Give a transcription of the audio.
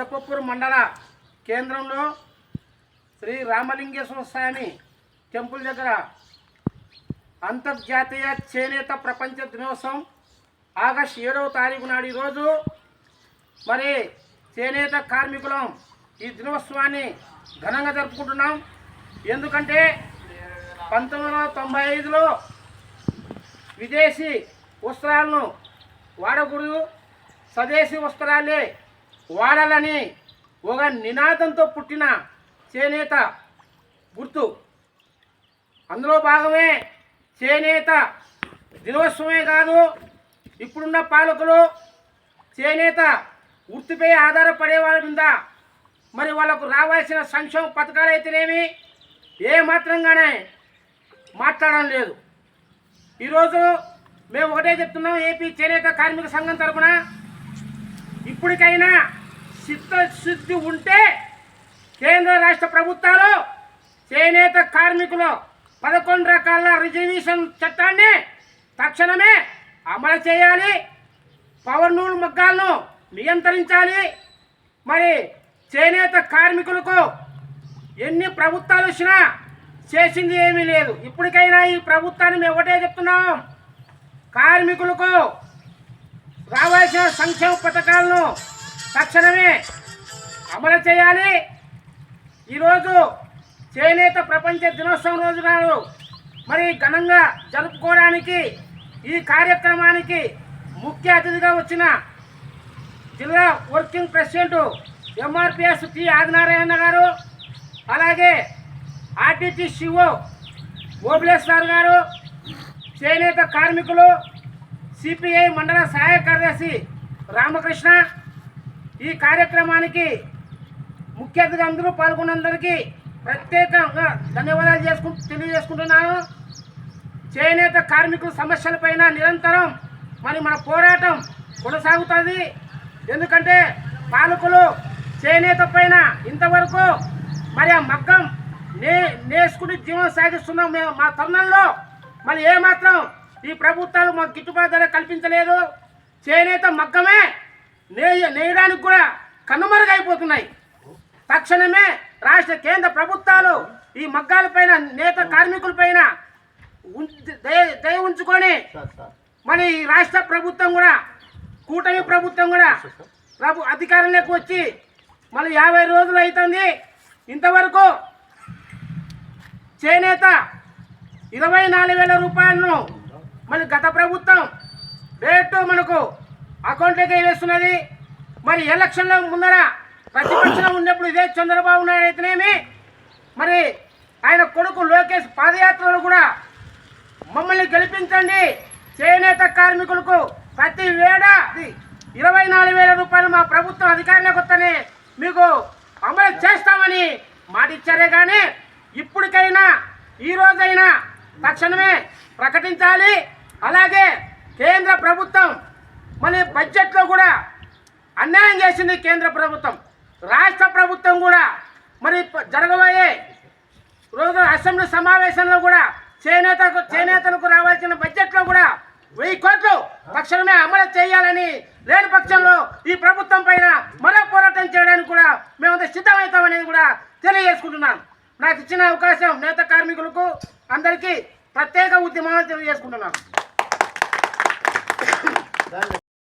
పెద్దకొప్పూరు మండల కేంద్రంలో శ్రీ రామలింగేశ్వర స్వామి టెంపుల్ దగ్గర అంతర్జాతీయ చేనేత ప్రపంచ దినోత్సవం ఆగస్ట్ ఏడవ తారీఖు నాడు ఈరోజు. మరి చేనేత కార్మికులం ఈ దినోత్సవాన్ని ఘనంగా జరుపుకుంటున్నాం. ఎందుకంటే పంతొమ్మిది వందల తొంభై ఐదులో విదేశీ వస్త్రాలను వాడకూడదు. స్వదేశీ వస్త్రాలే వాడాలని ఒక నినాదంతో పుట్టిన చేనేత గుర్తు. అందులో భాగమే చేనేత దినోత్సవమే కాదు ఇప్పుడున్న పాలకులు చేనేత వృత్తిపై ఆధారపడే వాళ్ళ మీద మరి వాళ్ళకు రావాల్సిన సంక్షేమ పథకాలు అయితేనేమి? ఏ మాత్రంగానే మాట్లాడడం లేదు. ఈరోజు మేము ఒకటే చెప్తున్నాం ఏపీ చేనేత కార్మిక సంఘం తరఫున ఇప్పటికైనా చిత్తశుద్ధి ఉంటే కేంద్ర రాష్ట్ర ప్రభుత్వాలు చేనేత కార్మికులు పదకొండు రకాల రిజర్వేషన్ చట్టాన్ని తక్షణమే అమలు చేయాలి. పవర్ నూలు మగ్గాలను నియంత్రించాలి. మరి చేనేత కార్మికులకు ఎన్ని ప్రభుత్వాలు వచ్చినా చేసింది ఏమీ లేదు. ఇప్పటికైనా ఈ ప్రభుత్వాన్ని మేము ఒకటే చెప్తున్నాం. కార్మికులకు రావాల్సిన సంక్షేమ పథకాలను తక్షణమే అమలు చేయాలి. ఈరోజు చేనేత ప్రపంచ దినోత్సవం రోజు నాడు మరి ఘనంగా జరుపుకోవడానికి ఈ కార్యక్రమానికి ముఖ్య అతిథిగా వచ్చిన జిల్లా working president MRPS T Adinarayana గారు అలాగే ఆర్టీటీ శివో ఓబులేశ్వర్ గారు చేనేత కార్మికులు సిపిఐ మండల సహాయ కార్యదర్శి రామకృష్ణ ఈ కార్యక్రమానికి ముఖ్య అతిథి అందరూ పాల్గొన్నందరికీ ప్రత్యేకంగా ధన్యవాదాలు చేసుకుంటూ తెలియజేసుకుంటున్నాను. చేనేత కార్మికుల సమస్యలపైన నిరంతరం మరి మన పోరాటం కొనసాగుతుంది. ఎందుకంటే పాలకులు చేనేత పైన ఇంతవరకు మరి ఆ మగ్గం నే నేసుకుని జీవనం సాగిస్తున్నాం మేము మా తరుణంలో. మరి ఏమాత్రం ఈ ప్రభుత్వాలు మాకు గిట్టుబాటు ధర కల్పించలేదు. చేనేత మగ్గమే నే నేయడానికి కూడా కనుమరుగైపోతున్నాయి. తక్షణమే రాష్ట్ర కేంద్ర ప్రభుత్వాలు ఈ మగ్గాలపైన నేత కార్మికులపైన దయ దయ ఉంచుకొని మరి ఈ రాష్ట్ర ప్రభుత్వం కూడా కూటమి ప్రభుత్వం కూడా ప్రభు అధికారంలోకి వచ్చి మళ్ళీ యాభై రోజులు అవుతుంది ఇంతవరకు చేనేత ఇరవై నాలుగు వేల రూపాయలను మరి గత ప్రభుత్వం రేటు మనకు అకౌంట్లోకి వేస్తున్నది. మరి ఎలక్షన్లో ముందర ప్రతిపక్షంలో ఉన్నప్పుడు ఇదే చంద్రబాబు నాయుడు అయితేనేమి? మరి ఆయన కొడుకు లోకేష్ పాదయాత్రలో కూడా మమ్మల్ని గెలిపించండి. చేనేత కార్మికులకు ప్రతి వేడ ఇరవై నాలుగు వేల రూపాయలు మా ప్రభుత్వం అధికారంలోకి వస్తేనే మీకు అమలు చేస్తామని మాటిచ్చారే కానీ ఇప్పటికైనా ఈరోజైనా తక్షణమే ప్రకటించాలి. అలాగే కేంద్ర ప్రభుత్వం మళ్ళీ బడ్జెట్లో కూడా అన్యాయం చేసింది కేంద్ర ప్రభుత్వం. రాష్ట్ర ప్రభుత్వం కూడా మరి జరగబోయే రోజు అసెంబ్లీ సమావేశంలో కూడా చేనేతకు చేనేతలకు రావాల్సిన బడ్జెట్లో కూడా వెయ్యి కోట్లు తక్షణమే అమలు చేయాలని లేని పక్షంలో ఈ ప్రభుత్వం పైన మరో పోరాటం చేయడానికి కూడా మేమంతా సిద్ధమవుతామనేది కూడా తెలియజేసుకుంటున్నాను నాకు ఇచ్చిన అవకాశం నేత కార్మికులకు అందరికీ ప్రత్యేక ఉద్యమాలు తెలియజేసుకుంటున్నాను